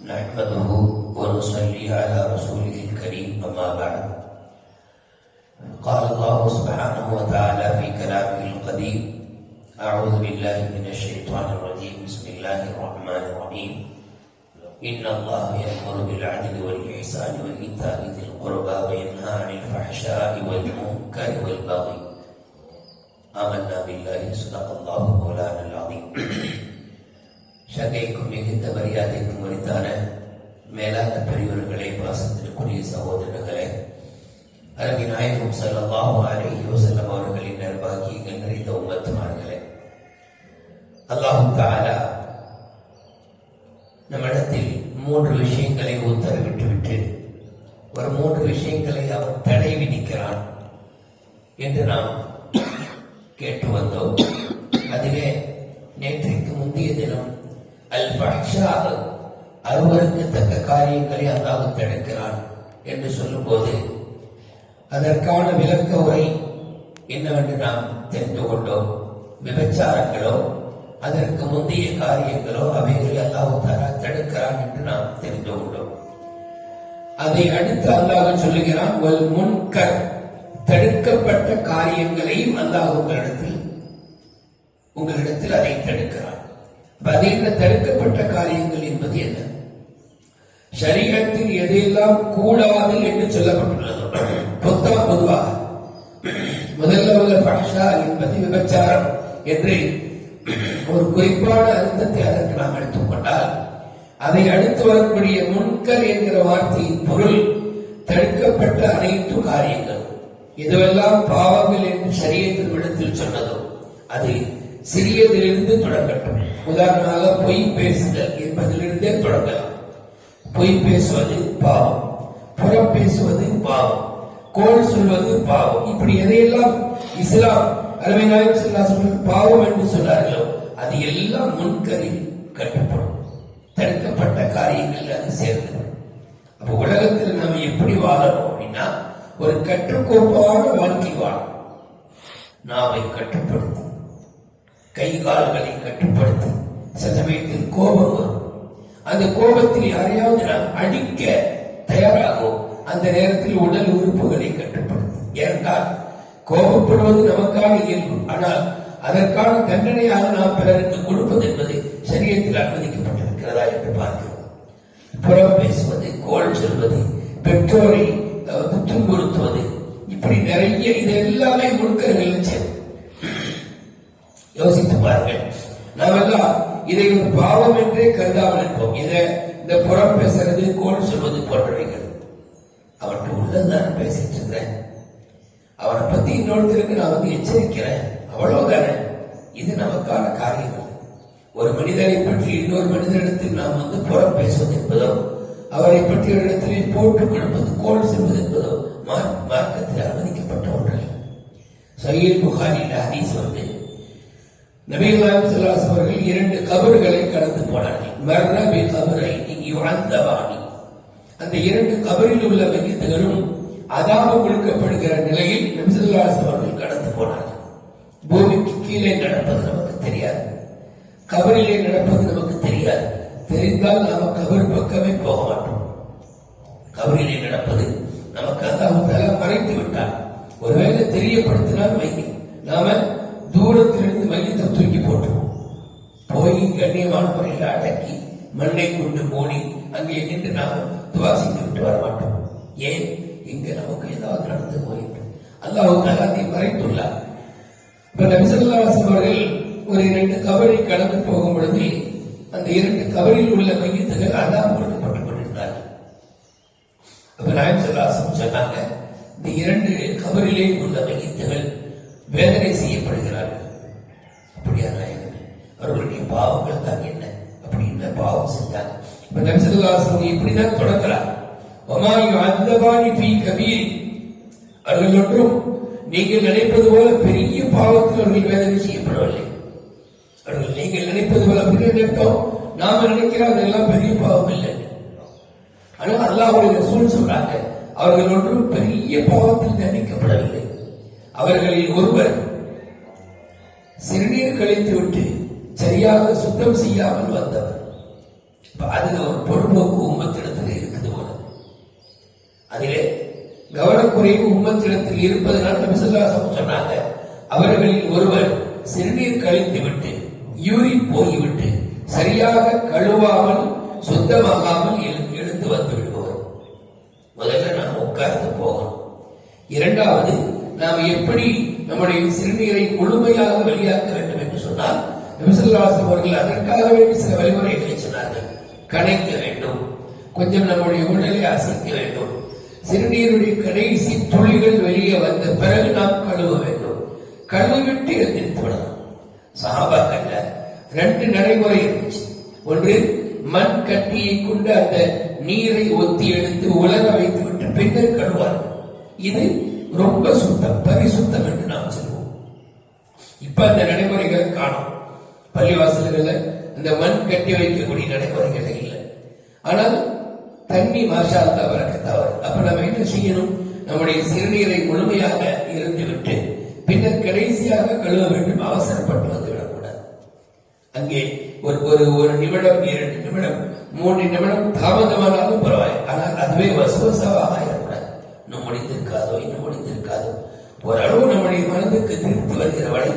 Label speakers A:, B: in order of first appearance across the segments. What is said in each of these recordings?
A: نحمده ونصلي على رسوله الكريم أما بعد. قال الله سبحانه وتعالى في كلامه القديم أعوذ بالله من الشيطان الرجيم بسم الله الرحمن الرحيم. إن الله يأمر بالعدل والإحسان وإيتاء ذي القربى وينهى عن الفحشاء والمنكر والبغي. آمنا بالله صدق الله مولانا العظيم. சங்கைக்கும் மிகுந்த மரியாதைக்கும் உரித்தான மேலாத பெரியவர்களை பாசத்திற்குரிய சகோதரர்களே அரபி நாயகம் ஸல்லல்லாஹு அலைஹி வஸல்லம் அவர்களின் நற்பாக்கியங்கள் நிறைந்த உமத்துமார்களே அல்லாஹு தஆலா நம்மிடத்தில் மூன்று விஷயங்களை உத்தரவிட்டுவிட்டு ஒரு மூன்று விஷயங்களை அவன் தடை விதிக்கிறான் என்று நாம் கேட்டு வந்தோம் அதிலே நேற்றைக்கு முந்தைய தினம் அல் ஃபஹ்ஷா அருவருக்கத்தக்க காரியங்களை அல்லாஹ் தடுக்கிறான் என்று சொல்லும்போது அதற்கான விளக்க உரை என்னவென்று நாம் தெரிந்து கொண்டோம். விபச்சாரங்களோ அதற்கு முந்தைய காரியங்களோ அவைகளை அல்லாஹ் தாரா தடுக்கிறான் என்று நாம் தெரிந்து கொண்டோம். அதை அடுத்து அல்லாஹ் சொல்லுகிறான் ஒரு முன்கர் தடுக்கப்பட்ட காரியங்களையும் அல்லாஹ் உங்களிடத்தில் உங்களிடத்தில் அதை தடுக்கிறான். பதில தடுக்கப்பட்ட காரியங்கள் என்பது என்ன? சரீரத்தில் எதையெல்லாம் கூடாது என்று சொல்லப்பட்டுள்ளது. பொத்தம் பொதுவாக முதல்ல உள்ள பஷா என்பது விபச்சாரம் என்று ஒரு குறிப்பான அர்த்தத்தை அதற்கு நாம் எடுத்துக்கொண்டால் அதை அடுத்து வரக்கூடிய முன்கர் என்கிற வார்த்தையின் பொருள் தடுக்கப்பட்ட அனைத்து காரியங்கள் இதுவெல்லாம் பாவங்கள் என்று சரியத்தின் விடத்தில் சொன்னதோ அது சிறியதிலிருந்து தொடங்கட்டும். உதாரணமாக பொய் பேசுதல் என்பதிலிருந்தே தொடங்கலாம். பொய் பேசுவது பாவம். புறம் பேசுவது பாவம். கோல் சொல்வது பாவம். இப்படி எதையெல்லாம் இஸ்லாம் அருமை நாயகம் பாவம் என்று சொன்னார்களோ அது எல்லாம் முன்கரில் கட்டுப்படும். தடுக்கப்பட்ட காரியங்கள் அது சேர்ந்து அப்ப உலகத்தில் நாம் எப்படி வாழணும் அப்படின்னா ஒரு கற்றுக்கோப்பான வாழ்க்கை வாழும் நாவை கட்டுப்படுத்தும். கை கால்களை கட்டுப்படுத்தி சில சமயத்தில் கோபம்? வரும் அந்த கோபத்தில் யாரையாவது நாம் அடிக்க தயாராகும் அந்த நேரத்தில் உடல் உறுப்புகளை கட்டுப்படுத்தும். ஏனென்றால் கோபப்படுவது நமக்கான இயல்பு. ஆனால் அதற்கான தண்டனையாக நாம் பிறருக்கு கொடுப்பது என்பது சரியத்தில் அனுமதிக்கப்பட்டிருக்கிறதா என்று பார்க்கிறோம். புறம் பேசுவது கோல் சொல்வது பெற்றோரை துன்புறுத்துவது இப்படி நிறைய இது எல்லாமே முன்கர்கள் சேர்ந்து யோசித்து பாருங்கள். நாமெல்லாம் இதை ஒரு பாவம் என்றே கருதாமல் இருப்போம். இதை இந்த புறம் பேசுறது கோல் சொல்வது போன்றவைகள். அவன்கிட்ட உள்ளதான் பேசிட்டு இருக்கிறேன். அவனை பத்தி இன்னொருத்தருக்கு நான் வந்து எச்சரிக்கிறேன். அவ்வளவுதானே? இது நமக்கான காரியம்? ஒரு மனிதரை பற்றி இன்னொரு மனிதனிடத்தில் நாம் வந்து புறம் பேசுவது என்பதோ அவரை பற்றி ஒரு இடத்திலே போட்டு கொடுப்பது கோல் சொல்வது என்பதோ மார்க்கத்தில் அனுமதிக்கப்பட்ட ஒன்று. சையீல் புகாரில் ஹதீஸ் வந்து நபிகளாம் ஸல்லல்லாஹு அவர்கள் இரண்டு கபர்களை கடந்து போனார்கள். மர்ரபி கபரை யுஅந்தவானி. அந்த இரண்டு கபரில் உள்ள மையத்துகளும் அதாவது கொடுக்கப்படுகிற நிலையில் நபி அவர்கள் கடந்து போனார்கள். பூமிக்கு கீழே நடப்பது நமக்கு தெரியாது. கபரிலே நடப்பது நமக்கு தெரியாது. தெரிந்தால் நாம கபர் பக்கமே போக மாட்டோம். கபரிலே நடப்பது நமக்கு அதாவது மறைத்து விட்டார் ஒருவேளை தெரியப்படுத்தினால் வைங்க. நாம மண்ணை கொண்டு மூடி அங்கே நின்று நாம் துவாசித்து விட்டு வரமாட்டோம் ஏன்? இங்கு நமக்கு ஏதாவது நடந்து போயிட்டு அல்லாவுக்காக அதை மறைத்துள்ளார். இப்ப நபிசல்லாசம் அவர்கள் ஒரு இரண்டு கபரை கடந்து போகும் பொழுது அந்த இரண்டு கபரில் உள்ள மையத்துகள் அதான் கொடுக்கப்பட்டுக் கொண்டிருந்தார்கள். அப்ப நாயம் சொன்னாங்க இந்த இரண்டு கபரிலே உள்ள மையத்துகள் வேதனை செய்யப்படுகிறார்கள். அப்படியா நாயகன் அவர்களுடைய பாவங்கள் தான் என்ன? அப்படி என்ன பாவம் செஞ்சாங்க இப்ப இப்படிதான் தொடங்குறார் ஒமாயு அந்தபாணி பி அவர்கள் ஒன்றும் நீங்கள் நினைப்பது போல பெரிய பாவத்தில் அவர்கள் வேதனை செய்யப்படவில்லை. அவர்கள் நீங்கள் நினைப்பது போல பெரிய நினைப்போம் நாம நினைக்கிறோம் அதெல்லாம் பெரிய பாவம் இல்லை. ஆனா அல்லாஹ்வுடைய ரசூல் சொல்றாங்க அவர்கள் ஒன்றும் பெரிய பாவத்தில் தண்டிக்கப்படவில்லை. அவர்களில் ஒருவர் சிறுநீர் கழித்து விட்டு சரியாக சுத்தம் செய்யாமல் வந்தவர். அதுல ஒரு பொறுப்போக்கு உம்மத்திடத்தில் இருக்குது போல. அதிலே கவனக்குறைவு உம்மத்திடத்தில் இருப்பதனால் சொன்னாங்க அவர்களில் ஒருவர் சிறுநீர் கழித்து விட்டு யூரி போய்விட்டு சரியாக கழுவாமல் சுத்தமாகாமல் எழு- எழுந்து வந்து விடுபவர். முதல்ல நாம் உட்கார்ந்து போகணும். இரண்டாவது நாம் எப்படி நம்முடைய சிறுநீரை முழுமையாக வெளியாக்க வேண்டும் என்று சொன்னால் நபிசல்லாசம் அவர்கள் அதற்காக வேண்டி சில வழிமுறைகளை கலைக்க வேண்டும். கொஞ்சம் நம்முடைய உடலை அசைக்க வேண்டும். சிறுநீருடைய கடைசி துளிகள் வெளியே வந்த பிறகு நாம் கழுவ வேண்டும். கழுவிட்டு எழுந்திருத்து விடலாம் சஹாபாக்கள்ல ரெண்டு நடைமுறை இருந்துச்சு. ஒன்று மண் கட்டியை கொண்டு அந்த நீரை ஒத்தி எடுத்து உலர வைத்து விட்டு பின்னர் கழுவார்கள். இது ரொம்ப சுத்தம் பரிசுத்தம் என்று நாம் சொல்வோம். இப்ப அந்த நடைமுறைகள் காணும். பள்ளிவாசல்களை இந்த மண் கட்டி வைக்கக்கூடிய நடைமுறைகள் இல்லை. ஆனால் தண்ணி மாஷா அல்லா வரக்கத்தவர் அப்ப நம்ம என்ன செய்யணும்? நம்முடைய சிறுநீரை முழுமையாக இருந்துவிட்டு பின்னர் கடைசியாக கழுவ வேண்டும் அவசரப்பட்டு வந்து விடக்கூடாது அங்கே ஒரு ஒரு ஒரு நிமிடம் இரண்டு நிமிடம் மூன்று நிமிடம் தாமதமானாலும் பரவாயில்லை. ஆனால் அதுவே வசுவசாவாக ஆயிடக்கூடாது. இன்னும் முடிந்திருக்காதோ இன்னும் முடிந்திருக்காதோ. ஓரளவு நம்முடைய மனதுக்கு திருப்தி வருகிற வரை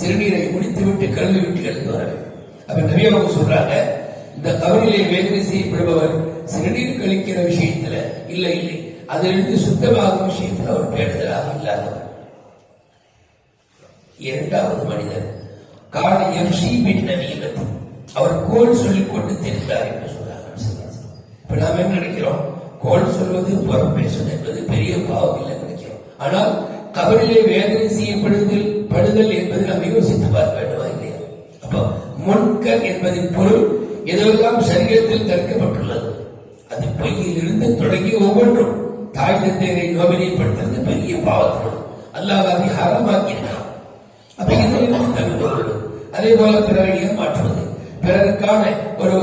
A: சிறுநீரை முடித்துவிட்டு கழுவி விட்டு எழுந்து வர வேண்டும். அப்ப நபி அவங்க சொல்றாங்க இந்த கவரிலே வேதனை செய்யப்படுபவர் சிறுநீர் கழிக்கிற விஷயத்துல இல்லை இல்லை. அதிலிருந்து சுத்தமாகும் விஷயத்துல ஒரு பேடுதலாக இல்லாதவர். இரண்டாவது மனிதர் கால எம்சி பின் நவீனத்து அவர் கோல் சொல்லிக் கொண்டு தெரிந்தார் என்று சொல்றாங்க இப்ப நாம் என்ன நினைக்கிறோம்? கோல் சொல்வது புறம் பேசுவது என்பது பெரிய பாவம் இல்லை நினைக்கிறோம். ஆனால் கபரிலே வேதனை செய்யப்படும் படுதல் என்பது நாம் யோசித்து பார்க்க வேண்டுமா இல்லையா அப்ப முன்கர் என்பதின் பொருள் எதெல்லாம் சரீரத்தில் தடுக்கப்பட்டுள்ளது. அது பையிலிருந்து தொடங்கி ஒவ்வொன்றும் தாய் தந்தையரை நோவினைப்படுத்துறது பெரிய பாவத்தினோடு அல்லாஹ் அதை ஹரமாக்கியிருக்கிறான் அப்ப இதிலிருந்து தவிர்த்து அதே போல பிறரை ஏமாற்றுவது. பிறருக்கான ஒரு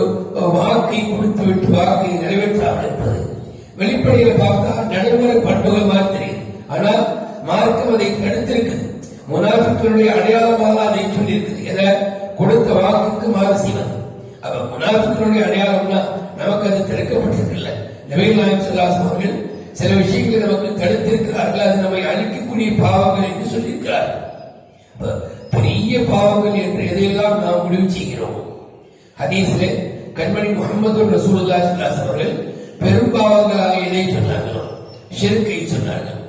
A: வாக்கை கொடுத்து விட்டு வாக்கை நிறைவேற்றாமல் இருப்பது. வெளிப்படையில பார்த்தா நடைமுறை பண்புகள் மாதிரி தெரியுது. ஆனால் மார்க்கம் அதை தடுத்திருக்குது. முனாஃபிக்களுடைய அடையாளமாக அதை சொல்லியிருக்குது. எதை? கொடுத்த வாக்குக்கு மாறு செய்வது. முனாஃபிக்களுடைய அடையாளம்னா நமக்கு அது தடுக்கப்பட்டிருக்கில்ல நபீல் நாயம் சொல்லாசம் அவர்கள் சில விஷயங்களை நமக்கு தடுத்திருக்கிறார்கள். அது நம்மை அழிக்கக்கூடிய பாவங்கள் என்று சொல்லியிருக்கிறார். பெரிய பாவங்கள் என்று எதையெல்லாம் நாம் முடிவு செய்கிறோம்? ஹதீஸிலே கண்மணி முகமது ரசூலுல்லாஹி ஸல்லல்லாஹு அவர்கள் பெரும் பாவங்களாக எதை சொன்னார்களோ. சிறுக்கை சொன்னார்கள்.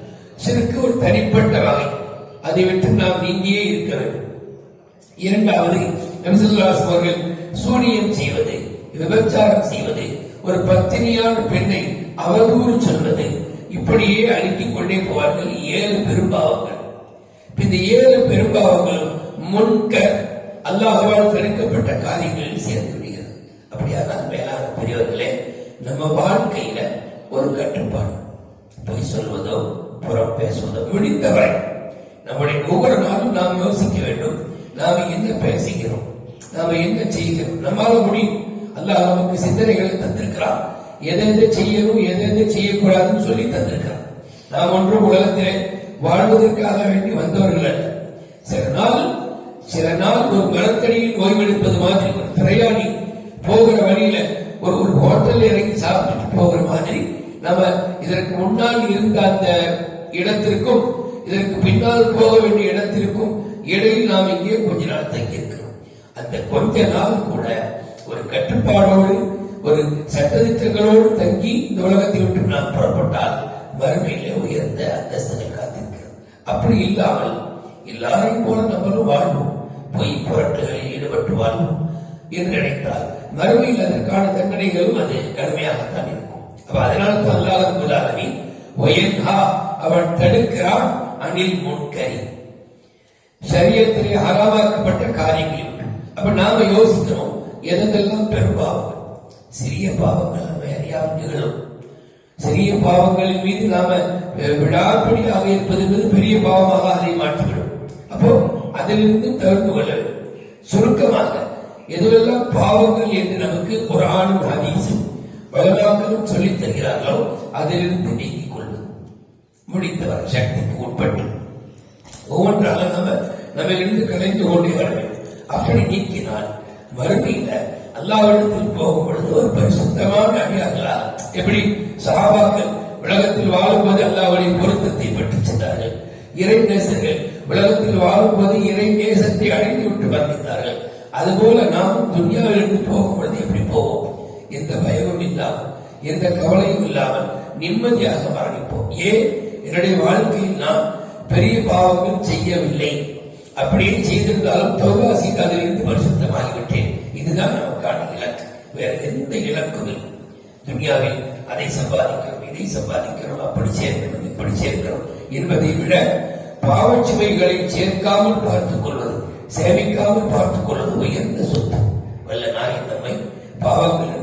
A: சிறுக்கு ஒரு தனிப்பட்ட வகை. அதை விட்டு நாம் நீங்கியே இருக்க வேண்டும். இரண்டாவது நபிசுல்லாஸ் அவர்கள் சூனியம் செய்வது விபச்சாரம் செய்வது ஒரு பத்தினியான பெண்ணை அவதூறு சொல்வது இப்படியே அடுக்கிக் கொண்டே போவார்கள் ஏழு பெரும்பாவங்கள். இந்த ஏழு பெரும்பாவங்களும் முன்க அல்லாஹால் தடுக்கப்பட்ட காரியங்களில் சேர்ந்து விடுகிறது. அப்படியானால் மேலான பெரியவர்களே நம்ம வாழ்க்கையில ஒரு கட்டுப்பாடு. பொய் சொல்வதோ புறம் பேசுவதோ முடிந்தவரை நம்முடைய ஒவ்வொரு நாளும் நாம் யோசிக்க வேண்டும். நாம் என்ன பேசுகிறோம்? நாம என்ன செய்கிறோம் நம்மால முடியும். அல்லாஹ் நமக்கு சிந்தனைகளை தந்திருக்கிறான். எதை எதை செய்யணும் எதை எதை செய்யக்கூடாதுன்னு சொல்லி தந்திருக்கிறான். நாம் ஒன்றும் உலகத்திலே வாழ்வதற்காக வேண்டி வந்தவர்கள் அல்ல. சில நாள் சில நாள் ஒரு மரத்தடியில் ஓய்வெடுப்பது மாதிரி ஒரு பிரயாணி போகிற வழியில ஒரு ஒரு ஹோட்டல் இறங்கி சாப்பிட்டு போகிற மாதிரி நம்ம இதற்கு முன்னால் இருந்த அந்த இடத்திற்கும் இதற்கு பின்னால் போக வேண்டிய இடத்திற்கும் இடையில் நாம் இங்கே கொஞ்ச நாள் தங்கியிருக்கோம் அந்த கொஞ்ச நாள் கூட ஒரு கட்டுப்பாடோடு ஒரு சட்டத்திட்டங்களோடு தங்கி இந்த உலகத்தை விட்டு நாம் புறப்பட்டால் வறுமையிலே உயர்ந்த அந்தஸ்துகள் காத்திருக்கிறது. அப்படி இல்லாமல் எல்லாரையும் போல நம்மளும் வாழ்வோம். பொய் புரட்டுகளில் ஈடுபட்டு வாழ்வோம் என்று நினைத்தால் மறுமையில் அதற்கான தண்டனைகளும் அது கடுமையாகத்தான் இருக்கும். அப்ப அதனால தான் அல்லாத முதலாளி ஒயன்ஹா அவன் தடுக்கிறான் அணில் முன்கரி. சரியத்திலே ஹராமாக்கப்பட்ட காரியங்களில் அப்ப நாம யோசிக்கிறோம் எதெல்லாம் பெரும் பாவங்கள்? சிறிய பாவங்கள் நம்ம நிகழும் சிறிய பாவங்களின் மீது நாம அஹ், விடாப்பிடியாக இருப்பது என்பது பெரிய பாவமாக அதை மாற்றிவிடும். அப்போ அதிலிருந்து தவிர்த்து கொள்ள வேண்டும். சுருக்கமாக எதுவெல்லாம் பாவங்கள் என்று நமக்கு குரானும் ஹதீசும் வளமாக்களும் சொல்லித் தருகிறார்களோ அதிலிருந்து நீக்கிக் கொள்வது. முடித்தவர் சக்திக்கு உட்பட்டு. ஒவ்வொன்றாக நம்ம நம்ம இருந்து கலைந்து கொண்டே வர வேண்டும் அப்படி நீக்கினால் மறுமையில அல்லாவிடத்தில் போகும் பொழுது ஒரு பரிசுத்தமான அடியார்களா? எப்படி? சகாபாக்கள் உலகத்தில் வாழும்போது அல்லாவுடைய பொருத்தத்தை பற்றி சென்றார்கள். இறை நேசர்கள் உலகத்தில் வாழும்போது இறை நேசத்தை அடைந்து விட்டு வந்திருந்தார்கள் அதுபோல நாம் துன்யாவிலிருந்து போகும் பொழுது எப்படி போவோம்? எந்த பயமும் இல்லாமல் எந்த கவலையும் இல்லாமல் நிம்மதியாக மரணிப்போம். ஏன்? என்னுடைய வாழ்க்கையில் நான் பெரிய பாவங்கள் செய்யவில்லை. அப்படியே செய்திருந்தாலும் தௌபா செய்து பரிசுத்தமாகிவிட்டேன் இதுதான் நமக்கான இலக்கு. வேற எந்த இலக்கும் இல்லை. துனியாவில் அதை சம்பாதிக்கிறோம் இதை சம்பாதிக்கிறோம் அப்படி சேர்க்கணும் இப்படி சேர்க்கிறோம் என்பதை விட பாவச்சுமைகளை சேர்க்காமல் பார்த்துக் கொள்வது சேமிக்காமல் பார்த்துக் கொள்வது உயர்ந்த சொத்து. வல்ல நாய் நம்மை பாவங்கள்